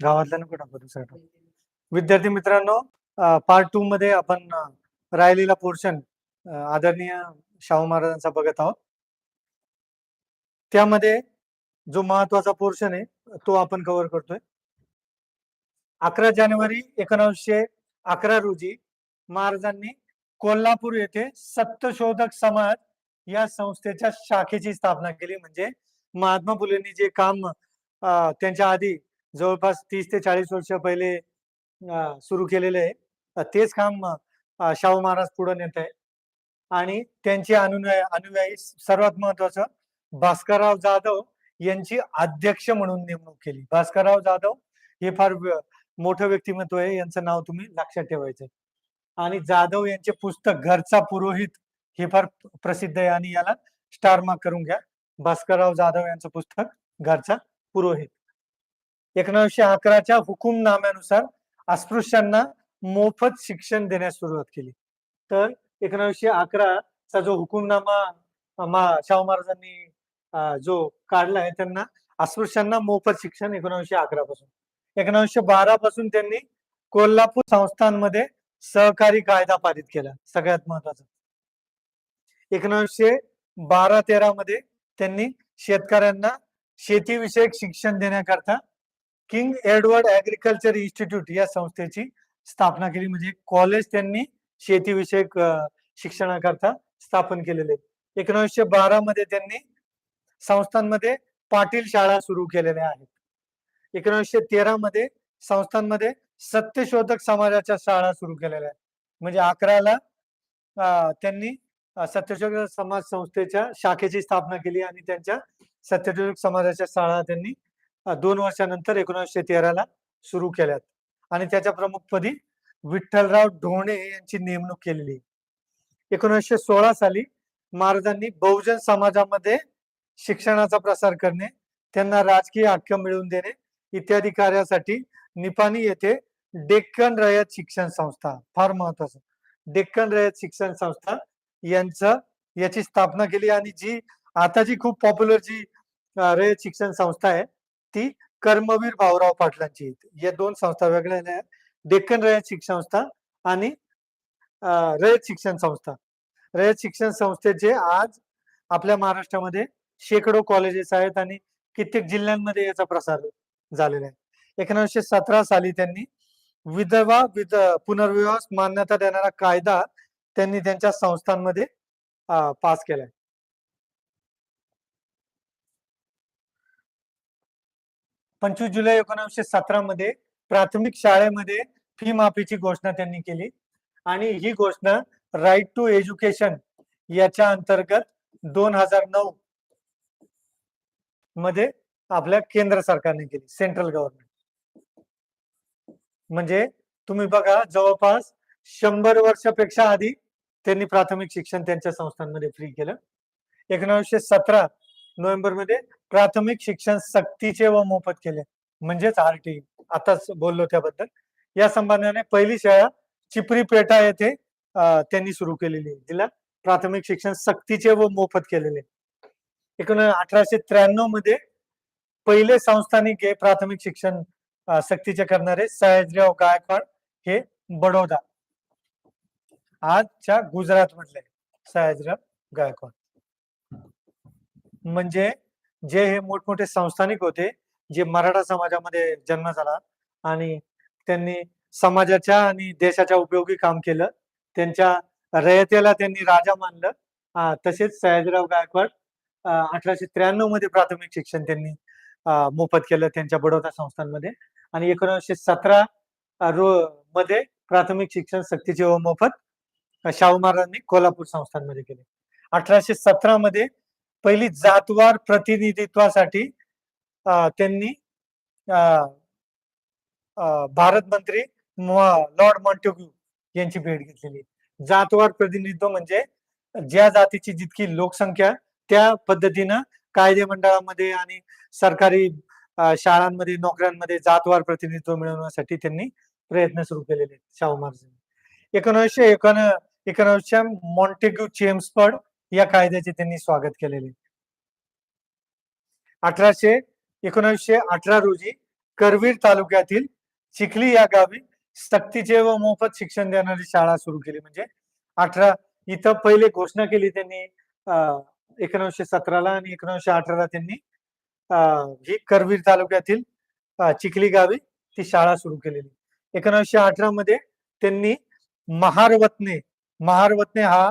गावातल्या नको टाकू दुसरा विद्यार्थी मित्रांनो पार्ट टू मध्ये आपण राहिलेला पोर्शन आदरणीय शाहू महाराजांचा बघत आहोत. त्यामध्ये जो महत्त्वाचा पोर्शन आहे तो आपण कव्हर करतोय. अकरा जानेवारी एकोणीसशे अकरा रोजी महाराजांनी कोल्हापूर येथे सत्यशोधक समाज या संस्थेच्या शाखेची स्थापना केली. म्हणजे महात्मा फुलेंनी जे काम त्यांच्या आधी जवळपास तीस ते चाळीस वर्ष पहिले सुरू केलेले आहे. तेच काम शाहू महाराज पुढे नेत आहे आणि त्यांचे अनुयायी अनुयायी सर्वात महत्वाचं भास्करराव जाधव यांची अध्यक्ष म्हणून नेमणूक केली. भास्करराव जाधव हे फार मोठं व्यक्तिमत्व आहे. यांचं नाव तुम्ही लक्षात ठेवायचं आणि जाधव यांचे पुस्तक घरचा पुरोहित हे फार प्रसिद्ध आहे. आणि याला स्टार मार्क करून घ्या. भास्करराव जाधव यांचं पुस्तक घरचा पुरोहित. एकोणीसशे अकराच्या हुकुमनाम्यानुसार अस्पृश्यांना मोफत शिक्षण देण्यास सुरुवात केली. तर एकोणीसशे अकराचा जो हुकुमनामा मा- शाहू महाराजांनी जो काढला आहे त्यांना अस्पृश्यांना मोफत शिक्षण एकोणीसशे अकरा पासून एकोणीसशे बारा पासून त्यांनी कोल्हापूर संस्थांमध्ये सहकारी कायदा पारित केला सगळ्यात महत्त्वाचा एकोणीसशे बारा तेरा मध्ये त्यांनी शेतकऱ्यांना शेतीविषयक शिक्षण देण्याकरता किंग एडवर्ड ऍग्रिकल्चर इन्स्टिट्यूट या संस्थेची स्थापना केली. म्हणजे कॉलेज त्यांनी शेतीविषयक शिक्षणाकरता स्थापन केलेले. एकोणीसशे बारा मध्ये त्यांनी संस्थांमध्ये पाटील शाळा सुरू केलेल्या आहेत. एकोणीसशे तेरा मध्ये संस्थांमध्ये सत्यशोधक समाजाच्या शाळा सुरू केलेल्या आहेत. म्हणजे अकराला त्यांनी सत्यशोधक समाज संस्थेच्या शाखेची स्थापना केली आणि त्यांच्या सत्यशोधक समाजाच्या शाळा त्यांनी दोन वर्षानंतर एकोणीसशे तेराला सुरू केल्यात. आणि त्याच्या प्रमुखपदी विठ्ठलराव ढोणे यांची नेमणूक केलेली. एकोणीसशे सोळा साली महाराजांनी बहुजन समाजामध्ये शिक्षणाचा प्रसार करणे त्यांना राजकीय हक्क मिळवून देणे इत्यादी कार्यासाठी निपाणी येथे डेक्कन रयत शिक्षण संस्था फार महत्वाचं. डेक्कन रयत शिक्षण संस्था यांचं याची स्थापना केली आणि जी आता जी खूप पॉप्युलर जी रयत शिक्षण संस्था आहे ती कर्मवीर भाऊराव पाटलांची या दोन संस्था वेगळ्या आहेत डेक्कन रयत शिक्षण संस्था आणि रयत शिक्षण संस्था. रयत शिक्षण संस्थेचे आज आपल्या महाराष्ट्रामध्ये शेकडो कॉलेजेस आहेत आणि कित्येक जिल्ह्यांमध्ये याचा प्रसार झालेला आहे. एकोणीसशे सतरा साली त्यांनी विधवा विध पुनर्विवाह मान्यता देणारा कायदा त्यांनी त्यांच्या संस्थांमध्ये पास केलाय. पंचवीस जुलै एकोणीसशे सतरा मध्ये प्राथमिक शाळेमध्ये फी माफीची घोषणा त्यांनी केली. आणि ही घोषणा राईट टू एज्युकेशन याच्या अंतर्गत दोन हजार नऊ मध्ये आपल्या केंद्र सरकारने केली सेंट्रल गव्हर्नमेंट म्हणजे तुम्ही बघा जवळपास शंभर वर्षापेक्षा आधी त्यांनी प्राथमिक शिक्षण त्यांच्या संस्थांमध्ये फ्री केलं. एकोणीसशे सतरा नोव्हेंबरमध्ये प्राथमिक शिक्षण सक्तीचे व मोफत केले. म्हणजेच आर टी आताच बोललो त्याबद्दल. या संबंधाने पहिली शाळा चिपरी पेटा येथे त्यांनी सुरू केलेली. आहे जिला प्राथमिक शिक्षण सक्तीचे व मोफत केलेले. एकूण अठराशे त्र्याण्णवमध्ये पहिले संस्थानिक हे प्राथमिक शिक्षण सक्तीचे करणारे सयाजीराव गायकवाड हे बडोदा. आजच्या गुजरात मधले सयाजीराव गायकवाड. म्हणजे जे हे मोठमोठे संस्थानिक होते जे मराठा समाजामध्ये जन्म झाला आणि त्यांनी समाजाच्या आणि देशाच्या उपयोगी काम केलं त्यांच्या रयतेला त्यांनी राजा मानलं. तसेच सयाजीराव गायकवाड अठराशे त्र्याण्णवमध्ये प्राथमिक शिक्षण त्यांनी मोफत केलं त्यांच्या बडोदा संस्थांमध्ये. आणि एकोणीसशे सतरा रो मध्ये प्राथमिक शिक्षण सक्तीचे व मोफत शाहू महाराजांनी कोल्हापूर संस्थांमध्ये केले. अठराशे सतरा मध्ये पहिली जातवार प्रतिनिधित्वासाठी त्यांनी अं, भारत मंत्री लॉर्ड मॉन्टेग्यू यांची भेट घेतलेली. जातवार प्रतिनिधित्व म्हणजे ज्या जातीची जितकी लोकसंख्या त्या पद्धतीनं कायदे मंडळामध्ये आणि सरकारी शाळांमध्ये नोकऱ्यांमध्ये जातवार प्रतिनिधित्व मिळवण्यासाठी त्यांनी प्रयत्न सुरू केलेले आहेत शाहू महाराजांनी. एकोणीसशे एकोण एकोणीसशे मॉन्टेग्यू चेम्सफर्ड या कायद्याचे त्यांनी स्वागत केलेले. अठराशे एकोणीसशे अठरा रोजी करवीर तालुक्यातील चिखली या गावी सक्तीचे व मोफत शिक्षण देणारी शाळा सुरू केली. म्हणजे अठरा इथं पहिले घोषणा केली त्यांनी अं, एकोणीसशे सतराला आणि एकोणीसशे अठराला त्यांनी अं, ही करवीर तालुक्यातील चिखली गावी ती शाळा सुरू केलेली. एकोणीसशे अठरा मध्ये त्यांनी महारवतने महारवतने हा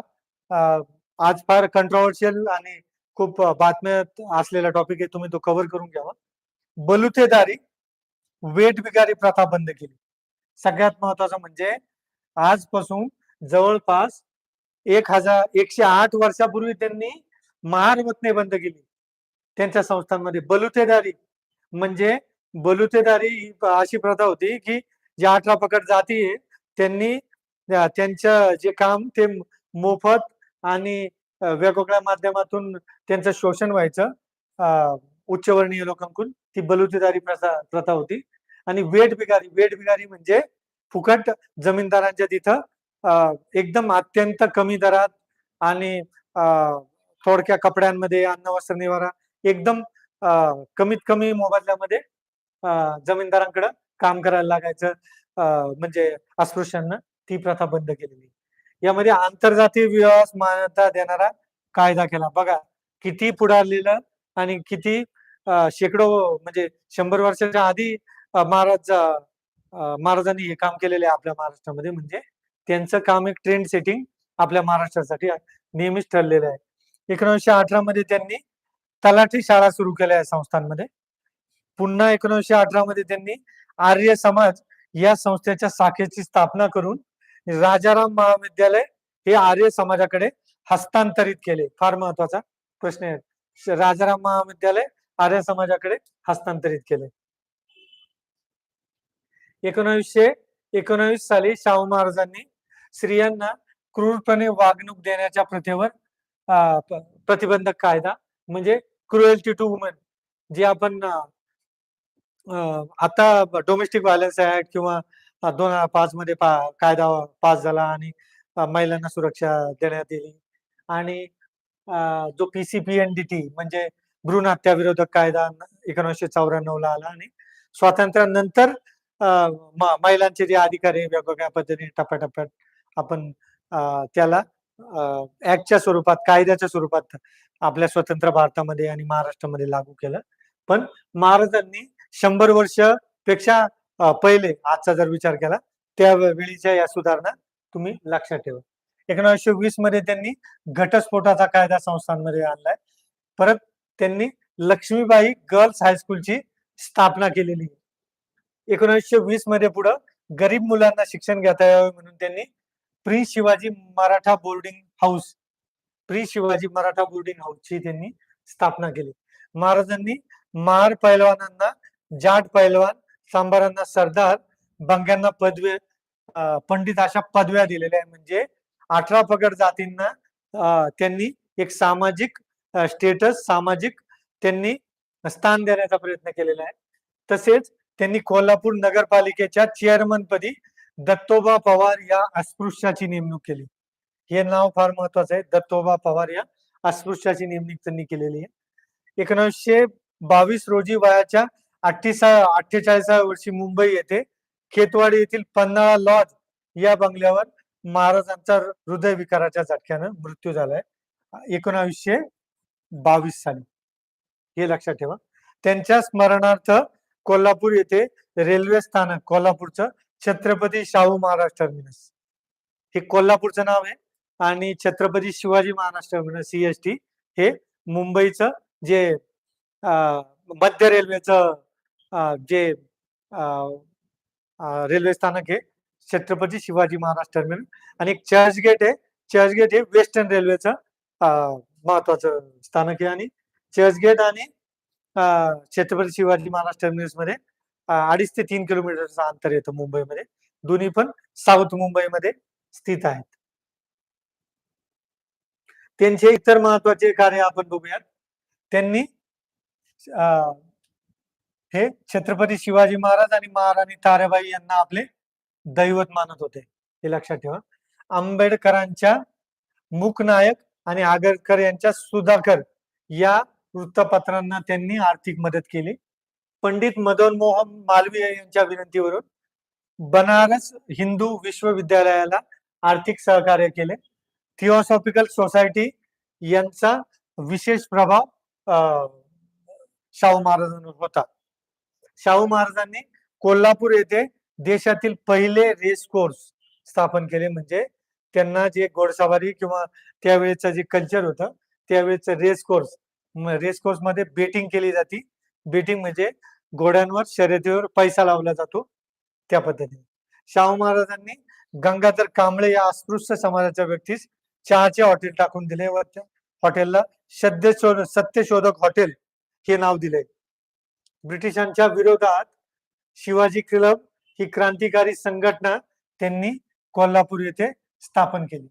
अं, आज फार कंट्रोवर्शियल आणि खूप बातम्यात असलेला टॉपिक आहे तुम्ही तो कव्हर करून घ्यावा बलुतेदारी वेट बिगारी प्रथा बंद केली. सगळ्यात महत्वाचं म्हणजे आजपासून जवळपास एक हजार एकशे आठ वर्षापूर्वी त्यांनी महारवतने बंद केली. त्यांच्या संस्थांमध्ये बलुतेदारी म्हणजे बलुतेदारी ही अशी प्रथा होती की ज्या अठरा पकड जाती त्यांनी त्यांचं जे काम ते मोफत आणि वेगवेगळ्या माध्यमातून त्यांचं शोषण व्हायचं. अं, उच्चवर्णीय लोकांकडून. ती बलुतेदारी प्रथा प्रथा होती. आणि वेट बिगारी वेट बिगारी म्हणजे फुकट जमीनदारांच्या तिथं अं, एकदम अत्यंत कमी दरात आणि थोडक्या कपड्यांमध्ये अन्न वस्त्र निवारा एकदम कमीत कमी मोबदल्यामध्ये जमीनदारांकडे काम करायला लागायचं. अं, म्हणजे अस्पृश्यांना ती प्रथा बंद केलेली. यामध्ये आंतरजातीय विवाहास मान्यता देणारा कायदा केला. बघा किती पुढारलेलं आणि किती शेकडो म्हणजे शंभर वर्षाच्या आधी महाराज महाराजांनी हे काम केलेले आहे आपल्या महाराष्ट्रामध्ये. म्हणजे त्यांचं काम एक ट्रेंड सेटिंग आपल्या महाराष्ट्रासाठी नेहमीच ठरलेलं आहे. एकोणीसशे अठरा मध्ये त्यांनी तलाठी शाळा सुरू केल्या आहे संस्थांमध्ये. पुन्हा एकोणीसशे अठरा मध्ये त्यांनी आर्य समाज या संस्थेच्या शाखेची स्थापना करून राजाराम महाविद्यालय हे आर्य समाजाकडे हस्तांतरित केले. फार महत्त्वाचा प्रश्न आहे. राजाराम महाविद्यालय आर्य समाजाकडे हस्तांतरित केले. एकोणीसशे एकोणवीस साली शाहू महाराजांनी स्त्रियांना क्रूरपणे वागणूक देण्याच्या प्रथेवर अं, प्रतिबंधक कायदा म्हणजे क्रुएल्टी टू वुमन जे आपण आता डोमेस्टिक व्हायलन्स ऍक्ट किंवा दोन हजार पाच मध्ये कायदा पास झाला आणि महिलांना सुरक्षा देण्यात येईल. आणि अं, जो पीसीपीएनडीटी म्हणजे भ्रूण हत्या विरोधक कायदा एकोणीसशे चौऱ्याण्णव ला आला आणि स्वातंत्र्यानंतर अं, महिलांचे जे अधिकार आहे वेगवेगळ्या पद्धतीने टप्प्याटप्प्यात आपण अं, त्याला ऍक्टच्या स्वरूपात कायद्याच्या स्वरूपात आपल्या स्वतंत्र भारतामध्ये आणि महाराष्ट्रामध्ये लागू केलं. पण महाराजांनी शंभर वर्षपेक्षा पहिले आजचा जर विचार केला त्यावेळीच्या या सुधारणा तुम्ही लक्षात ठेवा. एकोणीसशे वीसमध्ये त्यांनी घटस्फोटाचा कायदा संस्थांमध्ये आणलाय. परत त्यांनी लक्ष्मीबाई गर्ल्स हायस्कूलची स्थापना केलेली. आहे. एकोणीसशे वीसमध्ये पुढं गरीब मुलांना शिक्षण घेता यावे म्हणून त्यांनी prince Shivaji Maratha boarding house prince Shivaji Maratha boarding हाऊसची त्यांनी स्थापना केली. महाराजांनी महार पैलवानांना जाट पैलवान सांबारांना सरदार बंग्यांना पदवे पंडित अशा पदव्या दिलेल्या आहे म्हणजे अठरा पगड जातींना त्यांनी एक सामाजिक स्टेटस सामाजिक त्यांनी स्थान देण्याचा प्रयत्न केलेला आहे. तसेच त्यांनी कोल्हापूर नगरपालिकेच्या चेअरमनपदी दत्तोबा पवार या अस्पृश्याची नेमणूक केली. हे नाव फार महत्वाचं आहे. दत्तोबा पवार या अस्पृश्याची नेमणूक त्यांनी केलेली आहे. एकोणीसशे बावीस रोजी वयाच्या अठ्ठेसा अठ्ठेचाळीसा वर्षी मुंबई येथे खेतवाडी येथील पन्हाळा लॉज या बंगल्यावर महाराजांचा हृदयविकाराच्या झटक्यानं मृत्यू झालाय. एकोणावीसशे बावीस साली. हे लक्षात ठेवा. त्यांच्या स्मरणार्थ कोल्हापूर येथे रेल्वे स्थानक कोल्हापूरचं छत्रपती शाहू महाराज टर्मिनस. हे कोल्हापूरचं नाव आहे आणि छत्रपती शिवाजी महाराज टर्मिनस सीएसटी हे मुंबईचं जे मध्य रेल्वेचं जे रेल्वे स्थानक आहे छत्रपती शिवाजी महाराज टर्मिनल आणि एक चर्चगेट आहे. चर्चगेट हे वेस्टर्न रेल्वेचं महत्वाचं स्थानक आहे आणि चर्चगेट आणि छत्रपती शिवाजी महाराज टर्मिनसमध्ये अडीच ते तीन किलोमीटरचं अंतर येतं मुंबईमध्ये. दोन्ही पण साऊथ मुंबईमध्ये स्थित आहेत. त्यांचे इतर महत्त्वाचे कार्य आपण बघूयात. त्यांनी अं, हे छत्रपती शिवाजी महाराज आणि महाराणी ताराबाई यांना आपले दैवत मानत होते. हे लक्षात ठेवा. आंबेडकरांच्या मूकनायक आणि आगरकर यांच्या सुधाकर या वृत्तपत्रांना त्यांनी आर्थिक मदत केली. पंडित मदन मोहन मालवीय यांच्या विनंतीवरून बनारस हिंदू विश्वविद्यालयाला आर्थिक सहकार्य केले. थिओसॉफिकल सोसायटी यांचा विशेष प्रभाव अं, शाहू महाराजांवर होता. शाहू महाराजांनी कोल्हापूर येथे देशातील पहिले रेस कोर्स स्थापन केले. म्हणजे त्यांना जे घोडसवारी किंवा त्यावेळेचं जे कल्चर होतं त्यावेळेचं रेस कोर्स रेस कोर्समध्ये बेटिंग केली जाते. बेटिंग म्हणजे घोड्यांवर शर्यतीवर पैसा लावला जातो त्या पद्धतीने. शाहू महाराजांनी गंगाधर कांबळे या अस्पृश्य समाजाच्या व्यक्तीस चहाचे हॉटेल टाकून दिले व त्या हॉटेलला सत्य सत्यशोधक हॉटेल हे नाव दिले. ब्रिटिशांच्या विरोधात शिवाजी क्लब ही क्रांतिकारी संघटना त्यांनी कोल्हापूर येथे स्थापन केली.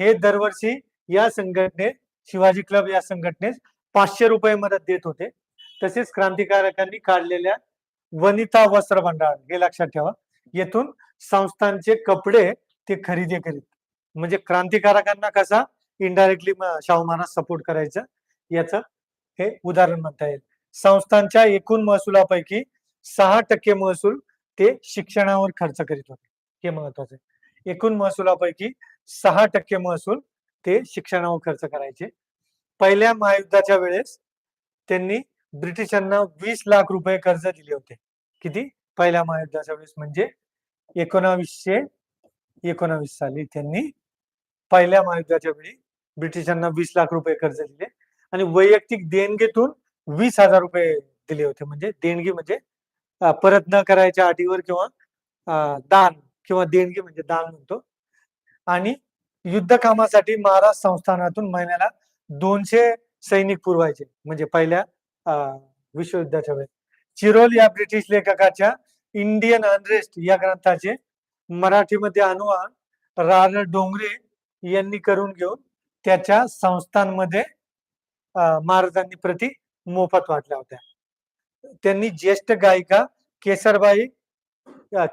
हे दरवर्षी या संघटनेत शिवाजी क्लब या संघटनेस पाचशे रुपये मदत देत होते. तसेच क्रांतिकारकांनी काढलेल्या वनिता वस्त्र भंडार हे लक्षात ठेवा येथून संस्थांचे कपडे ते खरेदी करीत. म्हणजे क्रांतिकारकांना कसा इनडायरेक्टली शाहू महाराज सपोर्ट करायचं याचं हे उदाहरण म्हणता येईल. संस्थांच्या एकूण महसुलापैकी सहा टक्के महसूल ते शिक्षणावर खर्च करीत होते. हे महत्वाचं आहे. एकूण महसुलापैकी सहा टक्के महसूल ते शिक्षणावर खर्च करायचे. पहिल्या महायुद्धाच्या वेळेस त्यांनी ब्रिटिशांना वीस लाख रुपये कर्ज दिले होते. किती? पहिल्या महायुद्धाच्या वेळेस म्हणजे एकोणावीसशे एकोणावीस साली त्यांनी पहिल्या महायुद्धाच्या वेळी ब्रिटिशांना वीस लाख रुपये कर्ज दिले आणि वैयक्तिक देणगीतून वीस हजार रुपये दिले होते. म्हणजे देणगी म्हणजे परत न करायच्या अटीवर किंवा दान किंवा देणगी म्हणजे दान म्हणतो. आणि युद्ध कामासाठी महाराज संस्थानातून महिन्याला दोनशे सैनिक पुरवायचे. म्हणजे पहिल्या विश्वयुद्धाच्या वेळेस चिरोल या ब्रिटिश लेखकाच्या इंडियन अनरेस्ट या ग्रंथाचे मराठीमध्ये अनुवाद राज डोंगरे यांनी करून घेऊन त्याच्या संस्थांमध्ये महाराजांनी प्रति मोफत वाटल्या होत्या. त्यांनी ज्येष्ठ गायिका केसरबाई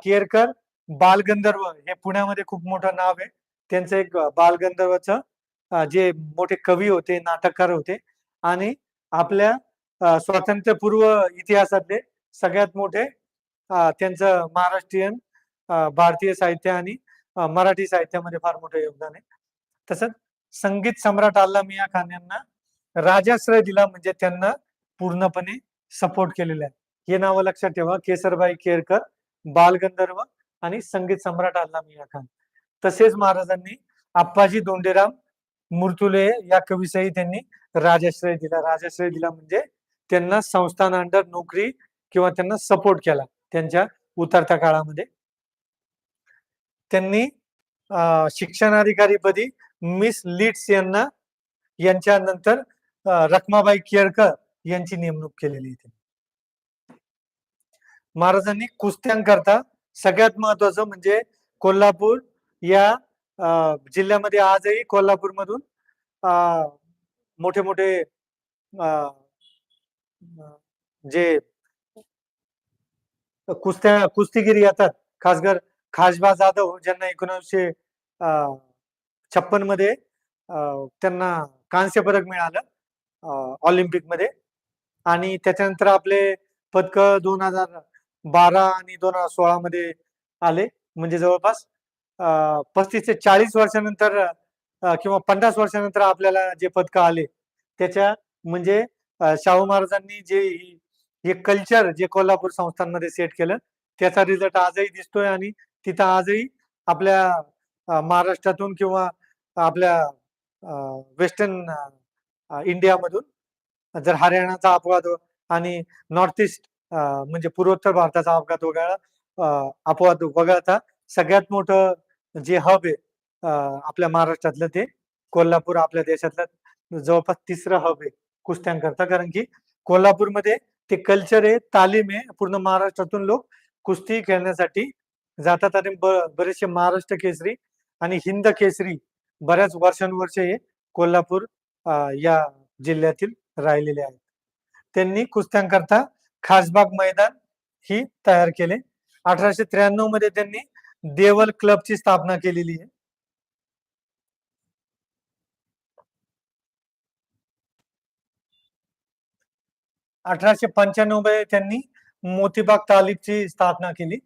केरकर बालगंधर्व हे पुण्यामध्ये खूप मोठं नाव आहे. त्यांचं एक बालगंधर्वचं जे मोठे कवी होते नाटककार होते आणि आपल्या स्वातंत्र्यपूर्व इतिहासातले सगळ्यात मोठे त्यांचं महाराष्ट्रीयन भारतीय साहित्य आणि मराठी साहित्यामध्ये फार मोठं योगदान आहे. तसंच संगीत सम्राट अल्लामिया खान यांना राजाश्रय दिला म्हणजे त्यांना पूर्णपणे सपोर्ट केलेला आहे. हे नावं लक्षात ठेवा. केसरबाई केरकर बालगंधर्व आणि संगीत सम्राट अल्ला मिया खान. तसेच महाराजांनी आप्पाजी दोंडेराम मुर्तुले या कवीसही त्यांनी राजाश्रय दिला. राजाश्रय दिला म्हणजे त्यांना संस्थान अंडर नोकरी किंवा त्यांना सपोर्ट केला त्यांच्या उतरत्या काळामध्ये. त्यांनी अं, शिक्षणाधिकारीपदी मिस लिट्स यांना यांच्या नंतर रखमाबाई केळकर यांची नेमणूक केलेली इथे महाराजांनी कुस्त्यांकरता सगळ्यात महत्वाचं म्हणजे कोल्हापूर या जिल्ह्यामध्ये आजही कोल्हापूर मधून मोठे मोठे अं, जे कुस्त्या कुस्तीगिरी येतात खासकर खासबा जाधव ज्यांना एकोणीसशे छप्पनमध्ये अं, त्यांना कांस्य पदक मिळालं. ऑलिम्पिकमध्ये. आणि त्याच्यानंतर आपले पदक दोन हजार बारा आणि दोन हजार सोळा मध्ये आले. म्हणजे जवळपास पस्तीस ते चाळीस वर्षानंतर किंवा पन्नास वर्षानंतर आपल्याला जे पदक आले त्याच्या म्हणजे शाहू महाराजांनी जे ही- हे कल्चर जे कोल्हापूर संस्थांमध्ये सेट केलं त्याचा रिझल्ट आजही दिसतोय आणि तिथं आजही आपल्या महाराष्ट्रातून किंवा आपल्या वेस्टर्न इंडियामधून. जर हरियाणाचा अपवाद हो आणि नॉर्थ ईस्ट म्हणजे पूर्वोत्तर भारताचा अपघात वगळा अपवाद वगळता सगळ्यात मोठं जे हब आहे आपल्या महाराष्ट्रातलं ते कोल्हापूर आपल्या देशातलं जवळपास तिसरं हब आहे कुस्त्यांकरता. कारण की कोल्हापूरमध्ये ते कल्चर आहे तालीम आहे पूर्ण महाराष्ट्रातून लोक कुस्ती खेळण्यासाठी जातात आणि ब- बरेचसे महाराष्ट्र केसरी आणि हिंद केसरी बऱ्याच वर्षानुवर्षे हे कोल्हापूर या जिल्ह्यातील राहिलेले आहेत. त्यांनी कुस्त्यांकरता खासबाग मैदान ही तयार केले. अठराशे त्र्याण्णवमध्ये त्यांनी देवल क्लबची स्थापना केलेली आहे. अठराशे पंच्याण्णवमध्ये त्यांनी मोतीबाग तालीबची स्थापना केली.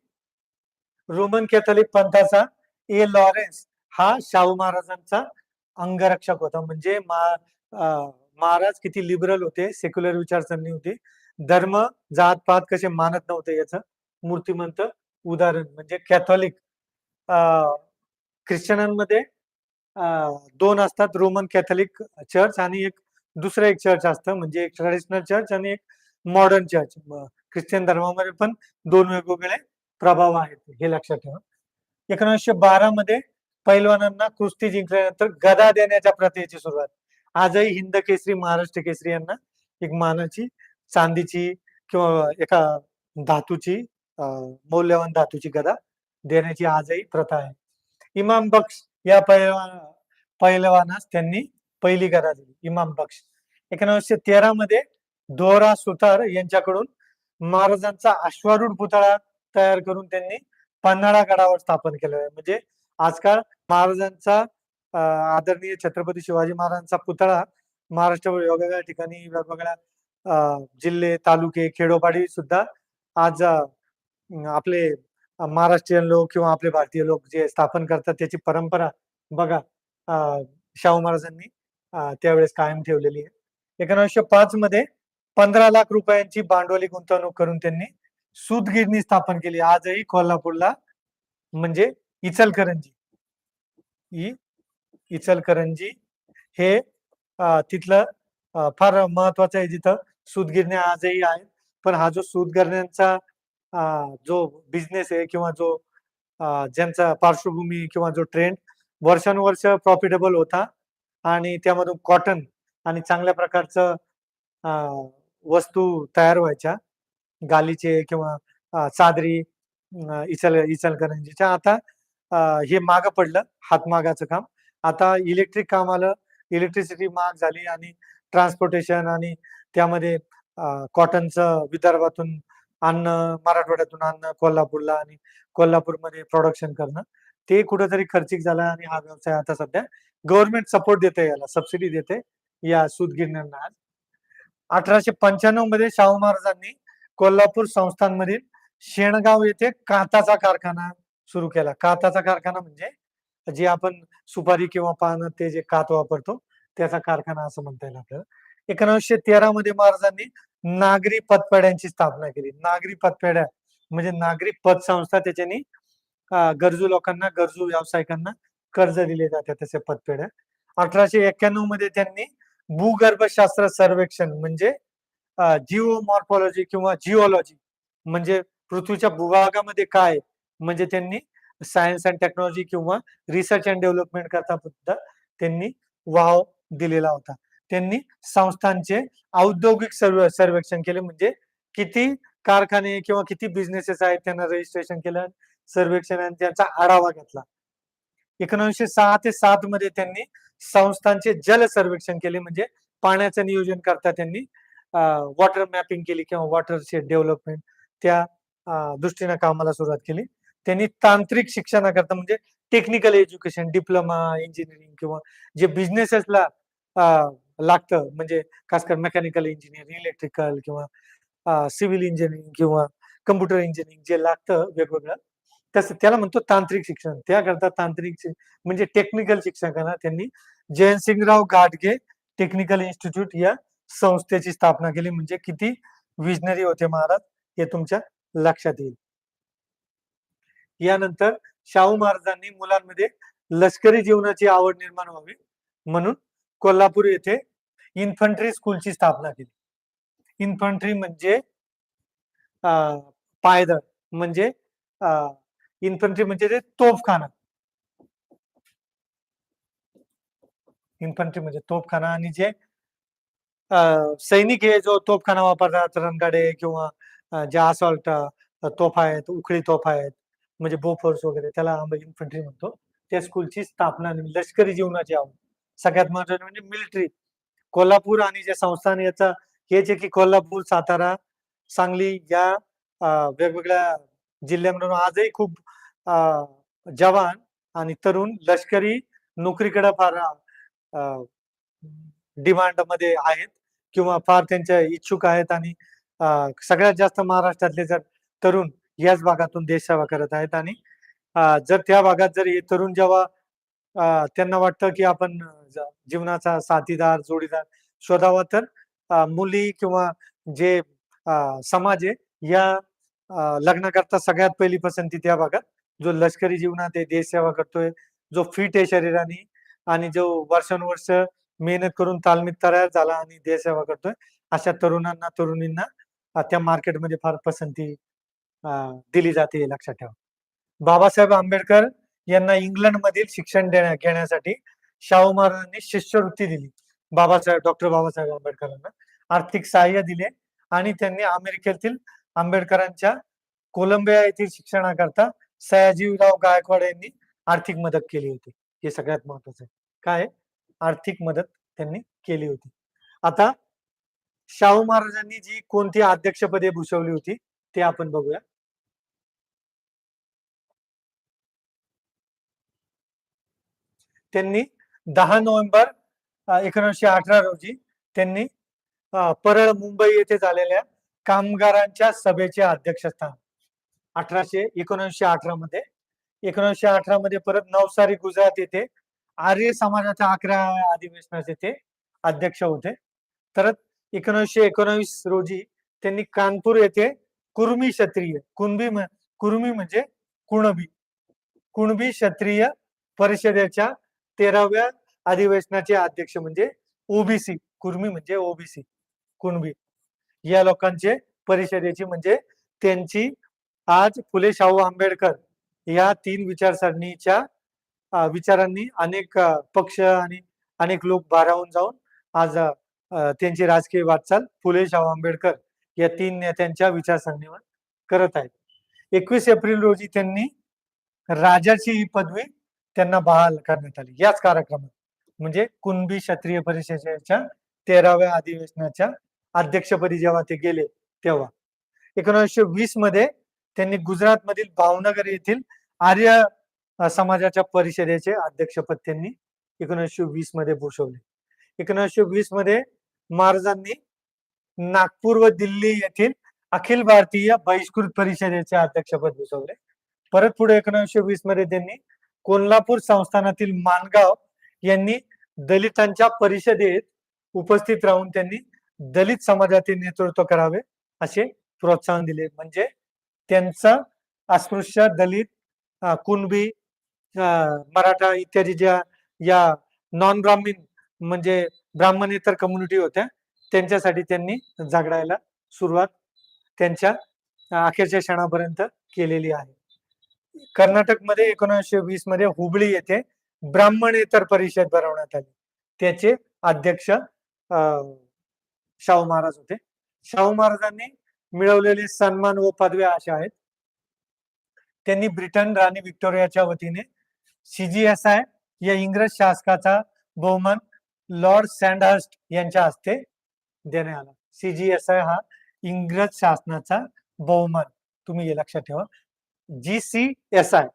रोमन कॅथोलिक पंथाचा ए लॉरेन्स हा शाहू महाराजांचा अंगरक्षक होता. म्हणजे महाराज किती लिबरल होते सेक्युलर विचारसरणी होती. धर्म जात पात कसे मानत नव्हते याचं मूर्तिमंत उदाहरण. म्हणजे कॅथॉलिक ख्रिश्चनांमध्ये दोन असतात रोमन कॅथोलिक चर्च आणि एक दुसरं एक चर्च असतं. म्हणजे एक ट्रॅडिशनल चर्च आणि एक मॉडर्न चर्च ख्रिश्चन धर्मामध्ये पण दोन वेगवेगळे प्रभाव आहेत हे लक्षात ठेवा. एकोणीसशे बारा मध्ये पैलवानांना कुस्ती जिंकल्यानंतर गदा देण्याच्या प्रथेची सुरुवात. आजही हिंद केसरी महाराष्ट्र केसरी यांना एक मानाची चांदीची किंवा एका धातूची मौल्यवान धातूची गदा देण्याची आजही प्रथा आहे. इमाम बक्ष या पैलवान पैलवानास त्यांनी पहिली गदा दिली. इमाम बक्ष एकोणीसशे तेरा मध्ये दोरा सुतार यांच्याकडून महाराजांचा अश्वारूढ पुतळा तयार करून त्यांनी पन्हाळा गडावर स्थापन केलेला आहे. म्हणजे आजकाल महाराजांचा आदरणीय छत्रपती शिवाजी महाराजांचा पुतळा महाराष्ट्रावर वेगवेगळ्या ठिकाणी वेगवेगळ्या जिल्हे तालुके खेडोपाडी सुद्धा आज आपले महाराष्ट्रीयन लोक किंवा आपले भारतीय लोक जे स्थापन करतात त्याची परंपरा बघा अं, शाहू महाराजांनी त्यावेळेस कायम ठेवलेली आहे. एकोणीसशे पाच मध्ये पंधरा लाख रुपयांची भांडवली गुंतवणूक करून त्यांनी सूतगिरणी स्थापन केली. आजही कोल्हापूरला म्हणजे इचलकरंजी. इ इचलकरंजी हे तिथलं फार महत्वाचं आहे जिथं सूतगिरण्या आजही आहेत. पण हा जो सूतगिरण्यांचा जो बिझनेस आहे किंवा जो ज्यांचा पार्श्वभूमी किंवा जो ट्रेंड वर्षानुवर्ष प्रॉफिटेबल होता आणि त्यामधून कॉटन आणि चांगल्या प्रकारचं वस्तू तयार व्हायच्या. गालीचे किंवा चादरी इचल इचलकरंजीच्या. आता हे माग पडलं हातमागाचं काम. आता इलेक्ट्रिक काम आलं इलेक्ट्रिसिटी महाग झाली आणि ट्रान्सपोर्टेशन आणि त्यामध्ये कॉटनचं विदर्भातून अन्न मराठवाड्यातून अन्न कोल्हापूरला आणि कोल्हापूरमध्ये प्रोडक्शन करणं ते कुठेतरी खर्चिक झालं आणि हा व्यवसाय आता सध्या गव्हर्नमेंट सपोर्ट देते याला सबसिडी देते या सूतगिरण्यांना आज. अठराशे पंच्याण्णवमध्ये शाहू महाराजांनी कोल्हापूर संस्थानमधील शेणगाव येथे कांताचा कारखाना सुरू केला. काताचा कारखाना म्हणजे जे आपण सुपारी किंवा पान ते जे कात वापरतो त्याचा कारखाना असं म्हणता येईल आपल्याला. एकोणीसशे तेरा मध्ये महाराजांनी नागरी पतपेढ्यांची स्थापना केली. नागरी पतपेढ्या म्हणजे नागरी पतसंस्था त्याच्यानी गरजू लोकांना गरजू व्यावसायिकांना कर्ज दिले जाते तसे पतपेढ्या. अठराशे एक्क्याण्णवमध्ये त्यांनी भूगर्भशास्त्र सर्वेक्षण म्हणजे जिओ मॉर्फॉलॉजी किंवा जिओलॉजी म्हणजे पृथ्वीच्या भूभागामध्ये काय आहे, म्हणजे त्यांनी सायन्स अँड टेक्नॉलॉजी किंवा रिसर्च अँड डेव्हलपमेंट करता सुद्धा त्यांनी वाव दिलेला होता. त्यांनी संस्थांचे औद्योगिक सर्व सर्वेक्षण केले म्हणजे किती कारखाने किंवा किती बिझनेसेस आहेत त्यांना रजिस्ट्रेशन केलं सर्वेक्षण आणि त्यांचा आढावा घेतला. एकोणीसशे सहा ते सात मध्ये त्यांनी संस्थांचे जल सर्वेक्षण केले म्हणजे पाण्याचं नियोजन करता त्यांनी वॉटर मॅपिंग केली किंवा वॉटर डेव्हलपमेंट त्या दृष्टीने कामाला सुरुवात केली. त्यांनी तांत्रिक शिक्षणाकरता म्हणजे टेक्निकल एज्युकेशन डिप्लोमा इंजिनिअरिंग किंवा जे बिझनेसेसला लागतं म्हणजे खास कर मेकॅनिकल इंजिनिअरिंग इलेक्ट्रिकल किंवा सिव्हिल इंजिनिअरिंग किंवा कम्प्युटर इंजिनिअरिंग जे लागतं वेगवेगळं तसं त्याला म्हणतो तांत्रिक शिक्षण. त्याकरता तांत्रिक म्हणजे टेक्निकल शिक्षकांना त्यांनी जयसिंगराव गाडगे टेक्निकल इन्स्टिट्यूट या संस्थेची स्थापना केली. म्हणजे किती विजनरी होते महाराज हे तुमच्या लक्षात येईल. यानंतर शाहू महाराजांनी मुलांमध्ये लष्करी जीवनाची आवड निर्माण व्हावी म्हणून कोल्हापूर येथे इन्फंट्री स्कूलची स्थापना केली. इन्फंट्री म्हणजे पायदळ म्हणजे इन्फंट्री म्हणजे ते तोफखाना. इन्फंट्री म्हणजे तोफखाना आणि जे सैनिक हे जो तोफखाना वापरतात रणगाडे किंवा जे असॉल्ट तोफा आहेत उखळी तोफा आहेत म्हणजे बोफोर्स वगैरे त्याला आम्ही इन्फंट्री म्हणतो. त्या स्कूलची स्थापना लष्करी जीवनाची आवड. सगळ्यात महत्वाचं म्हणजे मिलिटरी कोल्हापूर आणि जे संस्थान याचा हेच आहे की कोल्हापूर सातारा सांगली या वेगवेगळ्या जिल्ह्यामधून आजही खूप जवान आणि तरुण लष्करी नोकरीकडे फार डिमांडमध्ये आहेत किंवा फार त्यांच्या इच्छुक आहेत आणि सगळ्यात जास्त महाराष्ट्रातले जर तरुण याच भागातून देश सेवा करत आहेत आणि जर त्या भागात जर हे तरुण जेव्हा त्यांना वाटतं की आपण जीवनाचा साथीदार जोडीदार शोधावा तर मुली किंवा जे समाज आहे या लग्नाकरता सगळ्यात पहिली पसंती त्या भागात. जो लष्करी जीवनात आहे देश सेवा करतोय जो फिट आहे शरीराने आणि जो वर्षानुवर्ष मेहनत करून तालमीत तयार झाला आणि देश सेवा करतोय अशा तरुणांना तरुणींना त्या मार्केटमध्ये फार पसंती दिली जाते हे लक्षात ठेवा. बाबासाहेब आंबेडकर यांना इंग्लंडमधील शिक्षण देण्या घेण्यासाठी शाहू महाराजांनी शिष्यवृत्ती दिली. बाबासाहेब डॉक्टर बाबासाहेब आंबेडकरांना आर्थिक सहाय्य दिले आणि त्यांनी अमेरिकेतील आंबेडकरांच्या कोलंबिया येथील शिक्षणाकरता सयाजीराव गायकवाड यांनी आर्थिक मदत केली होती. हे सगळ्यात महत्वाचं आहे. काय आर्थिक मदत त्यांनी केली होती. आता शाहू महाराजांनी जी कोणती अध्यक्षपदे भूषवली होती ते आपण बघूया. त्यांनी दहा नोव्हेंबर एकोणीसशे अठरा रोजी त्यांनी परळ मुंबई येथे झालेल्या कामगारांच्या सभेचे अध्यक्षस्थान. अठराशे एकोणीसशे अठरा मध्ये. एकोणीसशे अठरा मध्ये परत नवसारी गुजरात येथे आर्य समाजाच्या अकरा अधिवेशनाचे ते अध्यक्ष होते. तर एकोणीसशे एकोणवीस रोजी त्यांनी कानपूर येथे कुर्मी क्षत्रिय कुणबी कुर्मी म्हणजे कुणबी कुणबी क्षत्रिय परिषदेच्या तेराव्या अधिवेशनाचे अध्यक्ष म्हणजे ओबीसी कुर्मी म्हणजे ओबीसी कुणबी. या लोकांचे परिषदेची म्हणजे त्यांची आज फुले शाहू आंबेडकर या तीन विचारसरणीच्या विचारांनी अनेक पक्ष आणि अनेक लोक भारावून जाऊन आज त्यांची राजकीय वाटचाल फुले शाहू आंबेडकर या तीन नेत्यांच्या विचारसरणीवर करत आहेत. एकवीस एप्रिल रोजी त्यांनी राजाची ही पदवी त्यांना बहाल करण्यात आली. याच कार्यक्रमात म्हणजे कुणबी क्षत्रिय परिषदेच्या तेराव्या अधिवेशनाच्या अध्यक्षपदी जेव्हा ते गेले तेव्हा. एकोणीसशे वीसमध्ये त्यांनी गुजरात मधील भावनगर येथील आर्य समाजाच्या परिषदेचे अध्यक्षपद त्यांनी एकोणीसशे वीसमध्ये भूषवले. एकोणीसशे वीसमध्ये महाराजांनी नागपूर व दिल्ली येथील अखिल भारतीय बहिष्कृत परिषदेचे अध्यक्षपद भूषवले. परत पुढे एकोणीसशे वीसमध्ये त्यांनी कोल्हापूर संस्थानातील मानगाव यांनी दलितांच्या परिषदेत उपस्थित राहून त्यांनी दलित समाजाचे नेतृत्व करावे असे प्रोत्साहन दिले. म्हणजे त्यांचा अस्पृश्य दलित कुणबी मराठा इत्यादी ज्या या नॉन ब्राह्मीण म्हणजे ब्राह्मणेतर कम्युनिटी होत्या त्यांच्यासाठी त्यांनी झगडायला सुरुवात त्यांच्या अखेरच्या क्षणापर्यंत केलेली आहे. कर्नाटकमध्ये एकोणीसशे वीसमध्ये हुबळी येथे ब्राह्मणेतर परिषद भरवण्यात आली. त्याचे अध्यक्ष अं, शाहू महाराज होते. शाहू महाराजांनी मिळवलेले सन्मान व पदव्या अशा आहेत. त्यांनी ब्रिटन राणी व्हिक्टोरियाच्या वतीने सीजीएसआय या इंग्रज शासकाचा बहुमान लॉर्ड सँडहर्स्ट यांच्या हस्ते देण्यात आला. सीजीएसआय हा इंग्रज शासनाचा बहुमान. तुम्ही हे लक्षात ठेवा. G C S I.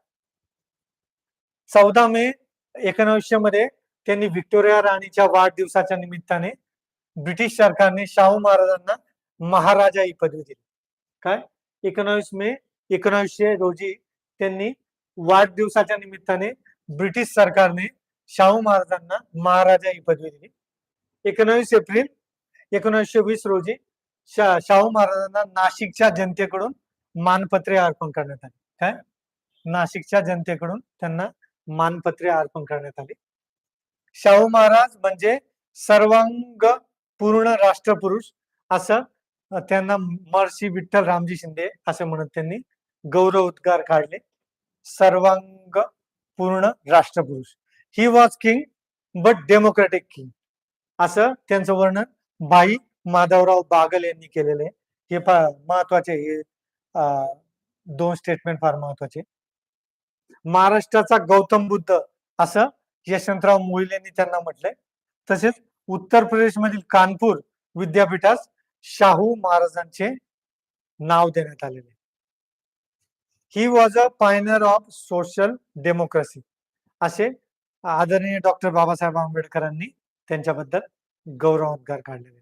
चौदा मे एकोणीसशे मध्ये त्यांनी व्हिक्टोरिया राणीच्या वाढदिवसाच्या निमित्ताने ब्रिटिश सरकारने शाहू महाराजांना महाराजा ही पदवी दिली. काय? एकोणवीस मे एकोणीसशे रोजी त्यांनी वाढदिवसाच्या निमित्ताने ब्रिटिश सरकारने शाहू महाराजांना महाराजा ही पदवी दिली. एकोणावीस एप्रिल एकोणीसशे वीस रोजी शा शाहू महाराजांना नाशिकच्या जनतेकडून मानपत्रे अर्पण करण्यात आली. काय? नाशिकच्या जनतेकडून त्यांना मानपत्रे अर्पण करण्यात आली. शाहू महाराज म्हणजे सर्वांग पूर्ण राष्ट्रपुरुष असं त्यांना महर्षी विठ्ठल रामजी शिंदे असं म्हणत त्यांनी गौरव उद्गार काढले. सर्वांग पूर्ण राष्ट्रपुरुष. He was king but democratic king असं त्यांचं वर्णन भाई माधवराव बागल यांनी केलेलं आहे. हे फार महत्त्वाचे हे दोन स्टेटमेंट फार महत्त्वाचे. महाराष्ट्राचा गौतम बुद्ध असं यशवंतराव मोहिल यांनी त्यांना म्हटलंय. तसेच उत्तर प्रदेश मधील कानपूर विद्यापीठास शाहू महाराजांचे नाव देण्यात आलेले. He was a pioneer of social democracy असे आदरणीय डॉक्टर बाबासाहेब आंबेडकरांनी त्यांच्याबद्दल गौरवोद्गार काढलेले.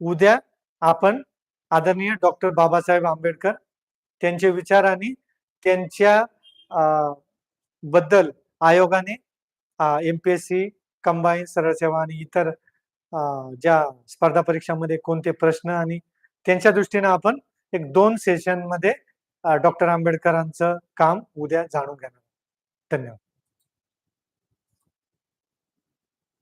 उद्या आपण आदरणीय डॉक्टर बाबासाहेब आंबेडकर त्यांचे विचार आणि त्यांच्या बद्दल आयोगाने M P S C combine सरळ सेवा आणि इतर ज्या स्पर्धा परीक्षांमध्ये कोणते प्रश्न आणि त्यांच्या दृष्टीने आपण एक दोन सेशनमध्ये डॉक्टर आंबेडकरांचं काम उद्या जाणून घेणार धन्यवाद.